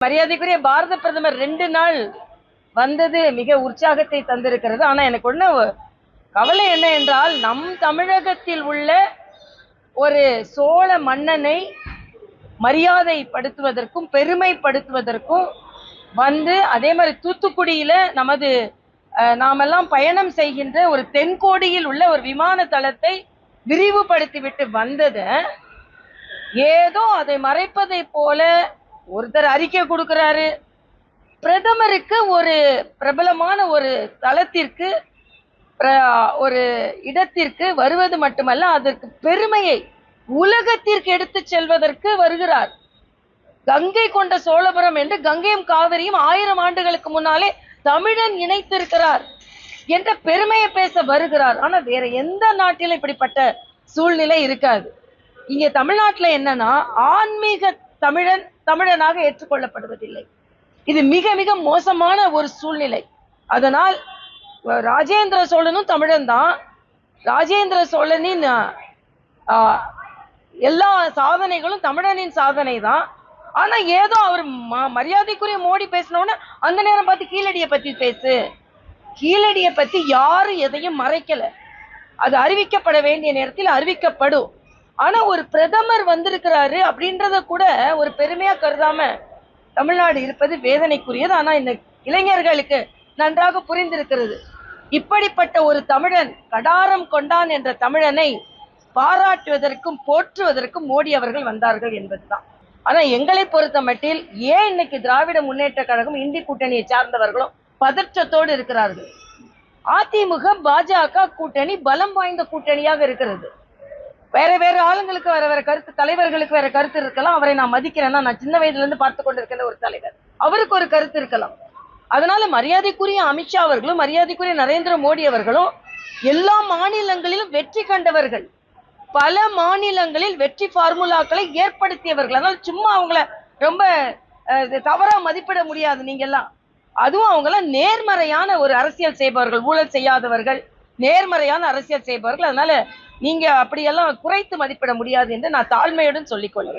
மரியாதைக்குரிய பாரத பிரதமர் ரெண்டு நாள் வந்தது மிக உற்சாகத்தை தந்திருக்கிறது. ஆனா எனக்கு ஒன்று கவலை என்ன என்றால் நம் தமிழகத்தில் உள்ள ஒரு சோழ மன்னனை மரியாதைப்படுத்துவதற்கும் பெருமைப்படுத்துவதற்கும் வந்து அதே மாதிரி தூத்துக்குடியில நமது நாமெல்லாம் பயணம் செய்கின்ற ஒரு தென்கோடியில் உள்ள ஒரு விமான தளத்தை விரிவுபடுத்திவிட்டு வந்ததை. ஏதோ அதை மறைப்பதை போல ஒருத்தர் அறிக்கை கொடுக்கிறாரு. பிரதமருக்கு ஒரு பிரபலமான ஒரு தளத்திற்கு பிர- ஒரு இடத்திற்கு வருவது மட்டுமல்ல அதற்கு பெருமையை உலகத்திற்கு எடுத்து செல்வதற்கு வருகிறார். கங்கை கொண்ட சோழபுரம் என்று கங்கையும் காவிரியும் ஆயிரம் ஆண்டுகளுக்கு முன்னாலே தமிழன் இணைத்திருக்கிறார் என்ற பெருமையை பேச வருகிறார். ஆனா வேற எந்த நாட்டிலும் இப்படிப்பட்ட சூழ்நிலை இருக்காது. இங்க தமிழ்நாட்டுல என்னன்னா ஆன்மீக தமிழன் தமிழனாக ஏற்றுக்கொள்ளப்படுவதில்லை. இது மிக மிக மோசமான ஒரு சூழ்நிலை. அதனால் ராஜேந்திர சோழனும் தமிழன் தான். ராஜேந்திர சோழனின் ஆஹ், எல்லா சாதனைகளும் தமிழனின் சாதனை தான். ஆனா ஏதோ அவர் ம- மரியாதைக்குரிய மோடி பேசினோன்னு அந்த நேரம் பார்த்து கீழடியை பத்தி பேசு. கீழடியை பத்தி யாரும் எதையும் மறைக்கல. அது அறிவிக்கப்பட வேண்டிய நேரத்தில் அறிவிக்கப்படும். ஆனா ஒரு பிரதமர் வந்திருக்கிறாரு அப்படின்றத கூட ஒரு பெருமையா கருதாம தமிழ்நாடு இருப்பது வேதனைக்குரியது. ஆனா இந்த இளைஞர்களுக்கு நன்றாக புரிந்திருக்கிறது. இப்படிப்பட்ட ஒரு தமிழன் கடாரம் கொண்டான் என்ற தமிழனை பாராட்டுவதற்கும் போற்றுவதற்கும் மோடி அவர்கள் வந்தார்கள் என்பதுதான். ஆனா எங்களை பொறுத்த மட்டில் ஏன் இன்னைக்கு திராவிட முன்னேற்ற கழகம் இந்தி கூட்டணியை சார்ந்தவர்களும் பதற்றத்தோடு இருக்கிறார்கள்? அதிமுக பாஜக கூட்டணி பலம் வாய்ந்த கூட்டணியாக இருக்கிறது. வேற வேற ஆளுங்களுக்கு வேற வேற கருத்து தலைவர்களுக்கு வேற கருத்து இருக்கலாம். அவரை நான் மதிக்கிறேன்னா நான் சின்ன வயதுல இருந்து பார்த்து கொண்டிருக்கிற ஒரு தலைவர். அவருக்கு ஒரு கருத்து இருக்கலாம். அதனால மரியாதைக்குரிய அமித்ஷா அவர்களும் மரியாதைக்குரிய நரேந்திர மோடி அவர்களும் எல்லா மாநிலங்களிலும் வெற்றி கண்டவர்கள். பல மாநிலங்களில் வெற்றி ஃபார்முலாக்களை ஏற்படுத்தியவர்கள். அதனால சும்மா அவங்கள ரொம்ப அஹ், இது தவறா மதிப்பிட முடியாது நீங்க எல்லாம் அதுவும் அவங்கெல்லாம் நேர்மறையான ஒரு அரசியல் செய்பவர்கள் ஊழல் செய்யாதவர்கள். நேர்மறையான அரசியல் செய்பவர்கள். அதனால நீங்க அப்படியெல்லாம் குறைத்து மதிப்பிட முடியாது என்று நான் தாழ்மையுடன் சொல்லிக்கொள்கிறேன்